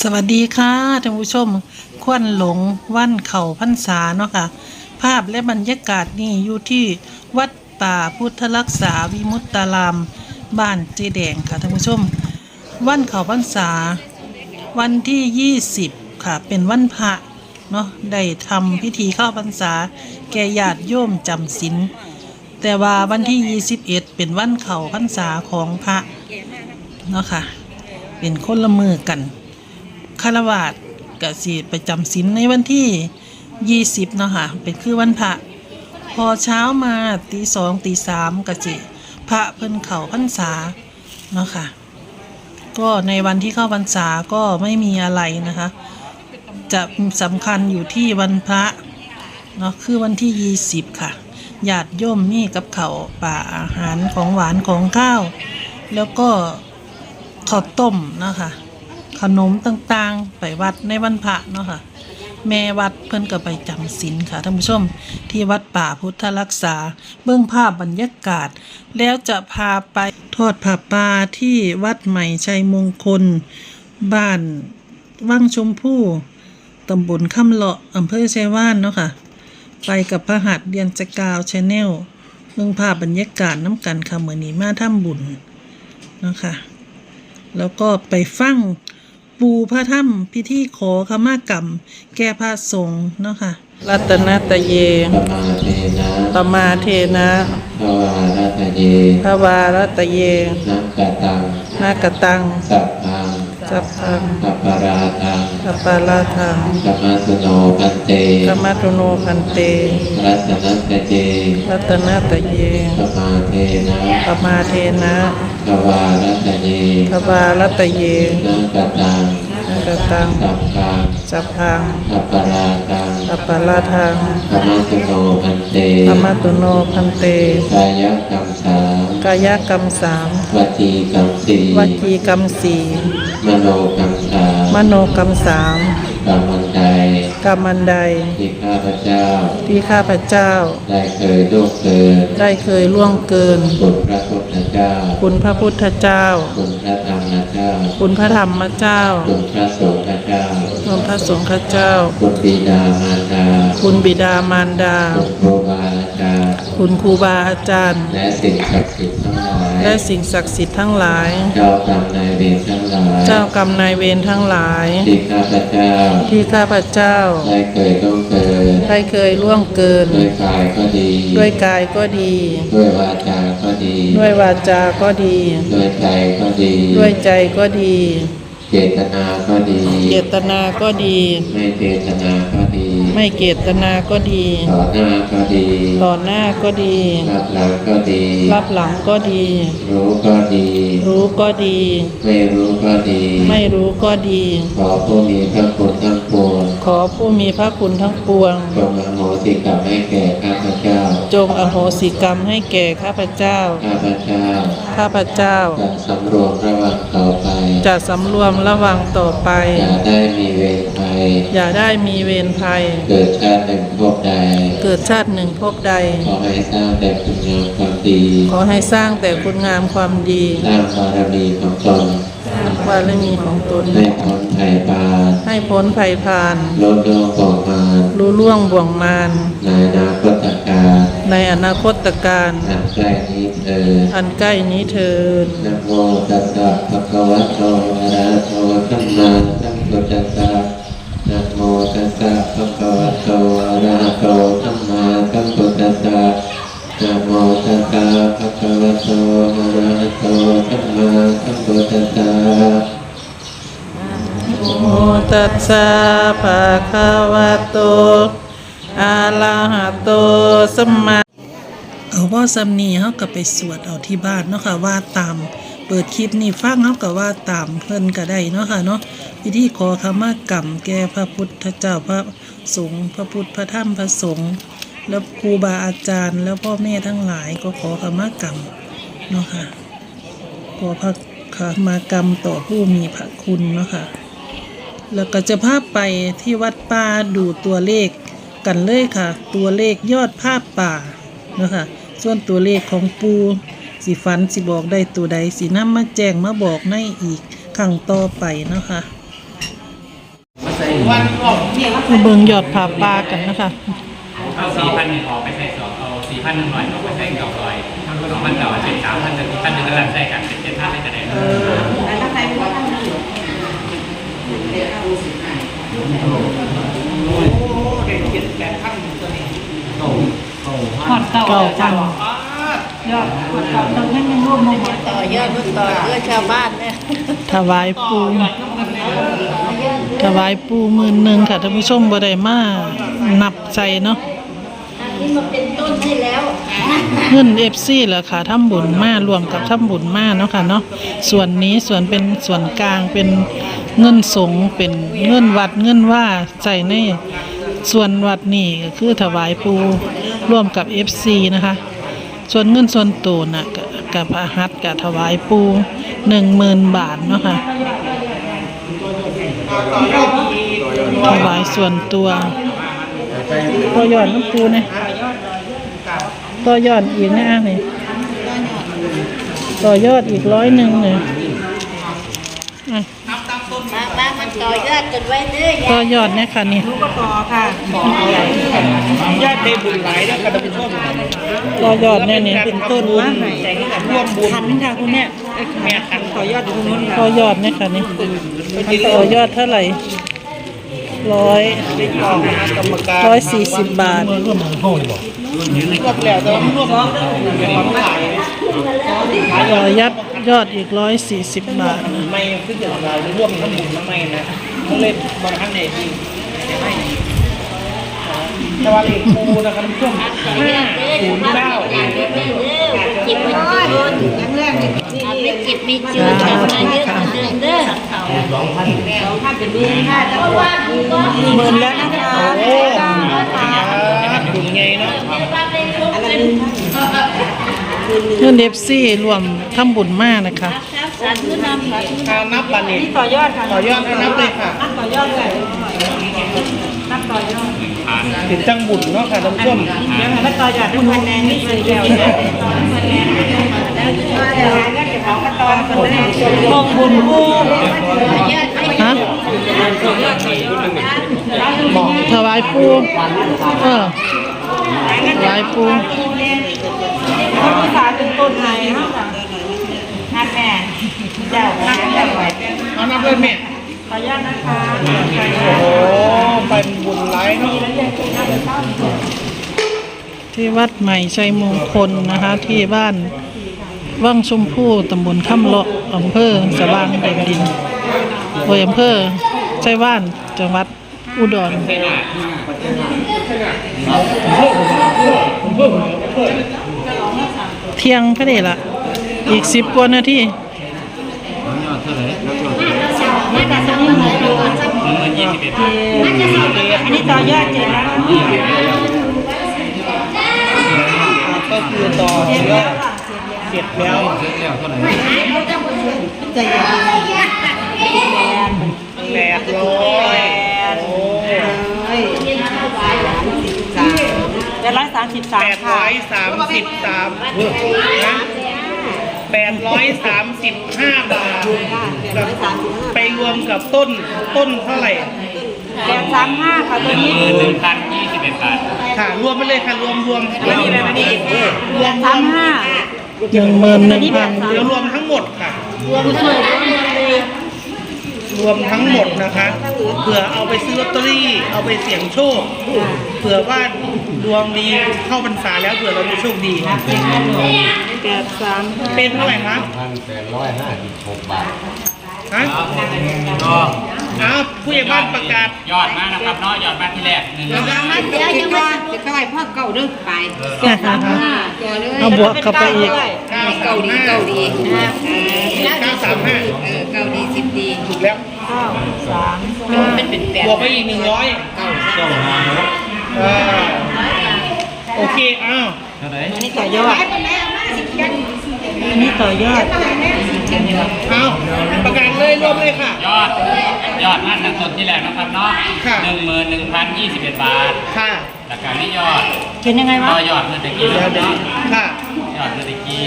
สวัสดีค่ะท่านผู้ชม ควันหลงวันเข่าพรรษาเนาะค่ะ ภาพและบรรยากาศนี่อยู่ที่วัดป่าพุทธรักษาวิมุตตาราม บ้านเจแดงค่ะท่านผู้ชม วันเข่าพรรษา วันที่ 20 ค่ะ เป็นวันพระเนาะได้ทำพิธีเข้าพรรษา แก่ญาติโยมจำศีลแต่ว่าวันที่ 21 เป็นวันเข่าพรรษาของพระ เนาะค่ะ เป็นคนละมือกันคารวาสกสิประจำศีลในวันที่ 20 เนาะค่ะ เป็นคือวันพระ พอเช้ามาตีสองตีสามกสิพระเพิ่นเข่าพรรษาเนาะค่ะ ก็ในวันที่เข้าพรรษาก็ไม่มีอะไรนะคะ จะสำคัญอยู่ที่วันพระเนาะคือวันที่ 20 ค่ะญาติโยมนี่กับเขาป่าอาหารของหวานของข้าว แล้วก็ ข้าวต้มเนาะค่ะขนมต่างๆ ไปวัดในวันพระเนาะค่ะแม่วัดเพิ่อนก็ไปจำศีลค่ะท่านผู้ชมที่วัดป่าพุทธรักษา เบื้องภาพบรรยากาศ แล้วจะพาไปทอดผ้าป่าที่วัดใหม่ชัยมงคล บ้านวังชมพู่ตำบลคำเลาะอำเภอชัยว่านเนาะค่ะ ไปกับพระหัตถ์เดียนจกาวชาแนลเบื้องภาพบรรยากาศน้ำกันค่ะเหมือนนี้มาทำบุญเนาะค่ะ แล้วก็ไปฟังปูพระถ้ำพิธีขอขมากรรม แก้พระสงฆ์เนาะค่ะรัตนตะเยปมาเทนะปมาเทนะภวารัตเยพระวารัตเยนักกตังนากตังสัพพัง จับพังกัปปาราทังกัปปาลาทังกัมมัสโนพันเตธรรมตุโนพันเตรัตนัตเจรัตนตะเยปมาเทนะปมาเทนะภวารัตเยพระวารัตเยนักกตังนากตังสัพพังจับพังกัปปาราทังกัปปาลาทังกัมมัสโนพันเตธรรมตุโนพันเตกายกรรมสามกายกรรมสามวจีกรรมสี่วจีกรรมสี่ มโนกรรมสามมโนกรรมสามกรรมันใดกรรมอันใด ที่ข้าพเจ้า ที่ข้าพเจ้า ได้เคยล่วงเกิน ได้เคยล่วงเกิน คุณพระพุทธเจ้า คุณพระพุทธเจ้า คุณพระธรรมเจ้า คุณพระธรรมเจ้า คุณพระสงฆ์เจ้า คุณพระสงฆ์เจ้า คุณบิดามารดา คุณบิดามารดา คุณครูบาอา จารย์คุณครูบาอาจารย์ และสิ่งศักดิ์สิทธิ์ทั้งหลายและสิ่งศักดิ์สิทธิ์ทั้งหลาย เจ้ากรรมนายเวรทั้งหลายเจ้ากรรมนายเวรทั้งหลาย ที่ข้าพเจ้าที่ข้าพเจ้า ได้เคยล่วงเกินได้เคยล่วงเกิน ด้วยกายก็ดี ด้วยกายก็ดี ด้วยวาจาก็ดี ด้วยวาจาก็ดี ด้วยใจก็ดี ด้วยใจก็ดี เจตนาก็ดี เจตนาก็ดี ไม่เจตนาก็ดี ไม่เจตนาก็ดี ต่อหน้าก็ดี ต่อหน้าก็ดี รับหลังก็ดี รับหลังก็ดี รู้ก็ดี รู้ก็ดี ไม่รู้ก็ดี ไม่รู้ก็ดี ขอผู้มีพระคุณทั้งปวง ขอผู้มีพระคุณทั้งปวง จงอโหสิกรรมให้แก่ข้าพเจ้า จงอโหสิกรรมให้แก่ข้าพเจ้า ข้าพเจ้า ข้าพเจ้า จะสำรวมระวังต่อไป จะสำรวมระวังต่อไป อย่าได้มีเวรภัย อย่าได้มีเวรภัย เกิดชาติหนึ่งพบใด เกิดชาติหนึ่งพบใด ขอให้สร้างแต่คุณงามความดี ขอให้สร้างแต่คุณงามความดี สร้างบารมีของตน บารมีของตน ให้พ้นภัยพานให้พ้นภัยพานลดดวงบอกมารรู้ล่วงบ่วงมารในอนาคตการในอนาคตการอันใกล้นี้เถิดอันใกล้นี้เทินนะโมตัสสะภะคะวะโตอะระหะโตสัมมาสัมพุทธัสสะนะโมตัสสะภะคะวะโตอะระหะโต โมตัสสะภะคะวะโตอะระหะโตสัมมาสัมพุทธัสสะโมตัสสะภะคะวะโตอะระหะโตสัมมาเอาว่าสำนีเขาก็ไปสวดเอาที่บ้านเนาะค่ะว่าตามเปิดคลิปนี่ฟังเขาก็ว่าตามเพิ่นก็ได้เนาะค่ะเนาะพิธีขอขมากรรมแก่พระพุทธเจ้าพระสงฆ์พระพุทธพระธรรมพระสงฆ์ แล้วครูบาอาจารย์ แล้วพ่อแม่ทั้งหลายก็ขอขมากรรมเนาะค่ะขอพระขมากรรมต่อผู้มีพระคุณเนาะค่ะแล้วก็จะพาไปที่วัดป่าดูตัวเลขกันเลยค่ะ ตัวเลขยอดภาพป่านะคะส่วนตัวเลขของปูสิฝันสิบอกได้ตัวใดสินำมาแจ้งมาบอกในอีกครั้งต่อไปเนาะคะมาเบิ่งยอดผาปลากันนะคะ เอาสี่พันหนึ่งออกไปใส่สองเอาสี่พันหนึ่งหน่อยออกไปใส่เก้าร้อยสองพันเก้าเป็นสามพันหนึ่งพันหนึ่งกำลังใส่กันเป็นเจ็ดพันได้กันได้เก้าพันต่อยอดรุ่นต่อเพื่อชาวบ้านเนี่ยถวายปูถวายปูหมื่นหนึ่งค่ะท่านผู้ชมบ่ได้มานับใจเนาะอั นี้มันเป็นต้นให้แล้วเงินเอฟซีเหรอคะทำบุญมารวมกับทำบุญมาเนาะค่ะเนาะส่วนนี้ส่วนเป็นส่วนกลางเป็นเงินสงเป็นเงินวัดเงินว่าใจในส่วนวัดนี่ก็คือถวายปูร่วมกับเอฟซีนะคะ ส่วนเงินส่วนตัวน่ะกับอาหัตกับถวายปูหนึ่งหมื่นบาทเนาะค่ะถวายส่วนตัวตัวยอดน้ำปูเนี่ย ต่อยอดอีกนะนี่ต่อยอดอีกร้อยหนึ่งเนี่ยอะมามามันต่อยอดกันไว้เด้อต่อยอดเนี่ยค่ะนี่ญาติได้บุญหลายแล้วค่ะท่านผู้ชมต่อยอดเนี่ยนี่เป็นต้นบุญร่วมบุญขันค่ะคุณแม่แม่ขันต่อยอดอยู่ตรงนู้นค่ะต่อยอดเนี่ยค่ะนี่ต่อยอดเท่าไหร่ ร้อยร้อยสี่สิบบาทรวมแล้วแต่ว่าร่วมเป็นความหลายต่อยัดยอดอีกร้อยสี่สิบบาทไม่ขึ้นจากเราร่วมทั้งบุญทั้งไม่นะเขาเล่นบอลทั้งเด็กแต่ว่าเลขคูนะครับท่านผู้ชมห้าศูนย์เก้าจิบมันจิบบุญครั้งแรกนี่ไม่จิบไม่จืดทำอะไรเยอะกว่าเดิมเด้อสองพันสองพันเป็นดีค่ะเพราะว่าก็หมื่นแล้วนะคะโอ้นะครับบุญไงเนาะเงินเอฟซีรวมทำบุญมากนะคะสาธุนำสาธุทางนับบัตรนี่ต่อยอดค่ะต่อยอดนับเลยค่ะนับต่อยอดเลย นับต่อยอดเป็นจังบุญเนาะค่ะท่านผู้ชมเดี๋ยวให้นับต่อยอดทุกคะแนนนี่เลยเดียวเนี่ยมองบุญกู้ฮะถวายปูเออถวายปูเขาภาษาเป็นต้นไม้ค่ะนัดแม่เจ้านัดแบบไหนเอานับเลยแม่ต่อยอดนะคะโอ้เป็นบุญหลายเนาะ ที่วัดใหม่ชัยมงคลนะคะ ที่บ้านว่างชมพู่ตำบลค่ำเลาะอำเภอสว่างแดนดินโดยอำเภอชัยว่านจังหวัดอุดรเที่ยงพอดีละอีกสิบกว่านาทีอันนี้ต่อยอดเจ็ดแล้ว คือต่อยอดเสร็จแล้วแปดร้อยโอ้แปดร้อยสามสิบสามแปดค่ะร้อยสามสิบสามนะแปดร้อยสามสิบห้าบาท ไปรวมกับต้นต้นเท่าไหร่ แปดสามห้าค่ะตัวนี้หมื่นหนึ่งพันยี่สิบเอ็ดบาทค่ะรวมไปเลยค่ะรวมรวมรวมแปดสามห้าหนึ่งหมื่นหนึ่งพันเดี๋ยวรวมทั้งหมดค่ะผู้ช่วยร่วมกันเลยรวมทั้งหมดนะคะเผื่อเอาไปซื้อลอตเตอรี่ เอาไปเสี่ยงโชคเผื่อว่าดวงดีเข้าพรรษาแล้วเผื่อเราจะโชคดีแปดสามห้าเป็นเท่าไหร่คะพันแปดร้อยห้าสิบหกบาทฮะ ก็อ้าวผู้ใหญ่บ้านประกาศยอดมากนะครับเนาะยอดมากที่แรกหนึ่งเดี๋ยวยังไม่จะเข้าไปพ่อเก่าเด้อไปเอาบวกเข้าไปอีกเก้าดีเก้าดีเก้าสามห้าเกาดีสิบดีถูกแล้วเก้าสามเป็นเป็นแปดบวกไปอีกหนึ่งร้อยโอเคอ้าวอันนี้ต่อยอดอันนี้ต่อยอดอ้าวประกาศ เลยรวมเลยค่ะ ยอด ยอดมากจากต้นที่แรกนะครับเนาะค่ะ หนึ่งหมื่นหนึ่งพันยี่สิบเอ็ดบาทค่ะแล้วก็นี่ยอดเขียนยังไงวะก็ยอดเมื่อตะกี้เดี๋ยวเดี๋ยวค่ะ ยอดเมื่อตะกี้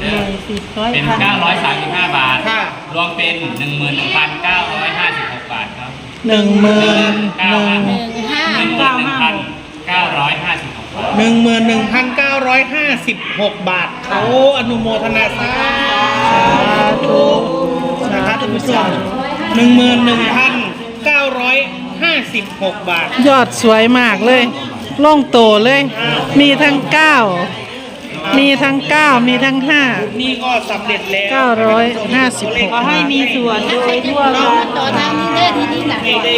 เด้อสิบร้อยเป็น พัน935 บาท ค่ะ รวมเป็น 11,956 บาทครับหนึ่งหมื่นหนึ่งหนึ่งห้า11,956บาท หนึ่งหมื่นหนึ่งพันเก้าร้อยห้าสิบหกบาทโอ้อนุโมทนาสาธุนะ ครับท่านผู้ชมหนึ่งหมื่นหนึ่งพันเก้าร้อยห้าสิบหกบาท ยอดสวยมากเลยโล่งโตเลย มีทั้งเก้ามีทั้งเก้ามีทั้งห้านี่ก็สำเร็จแล้วเก้าร้อยห้าสิบหกขอให้มีส่วนโดยทั่วน้กัองนมาต่อทางนี้เด้อที่นี่หนักให้ได้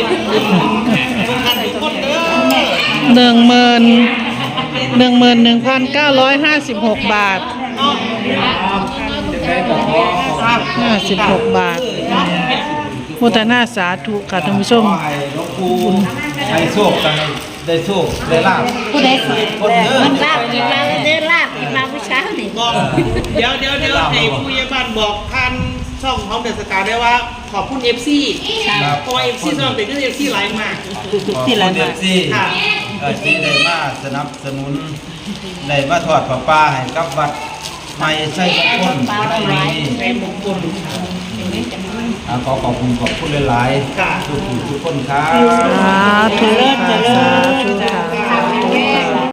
ทุกท่านทุกคนเด้อหนึ่งหมื่น หนึ่งหมื่นหนึ่งพันเก้าร้อยห้าสิบหกบาทห้าสิบหกบาทมุทนาสาธุค่ะท่านผู้ชมขอให้หลวงปู่ให้โชคกันได้โชคได้ลาบผู้ใดสิคนเด้อมันลาบกินมาแล้วเด้อลาบกินมาผู้เช้านี่บอกเดี๋ยวเดี๋ยวเดี๋ยวให้ผู้ใหญ่บ้านบอกท่านช่องของเดอะสตาร์ได้ว่าขอบคุณเอฟซีครับเพราะว่าเอฟซีช่องเป็นเอฟซีหลายมากที่ไรมาที่ค่ะ เอ่อที่ได้มาสนับสนุนได้มาทอดผ้าป่าให้กับวัดไม่ใช่ทุกคนได้ดีนี่ในมงคลอ่าขอขอบคุณขอบคุณหลายค่ะๆทุกผู้ทุกคนครับสาธุค่ะสาธุค่ะ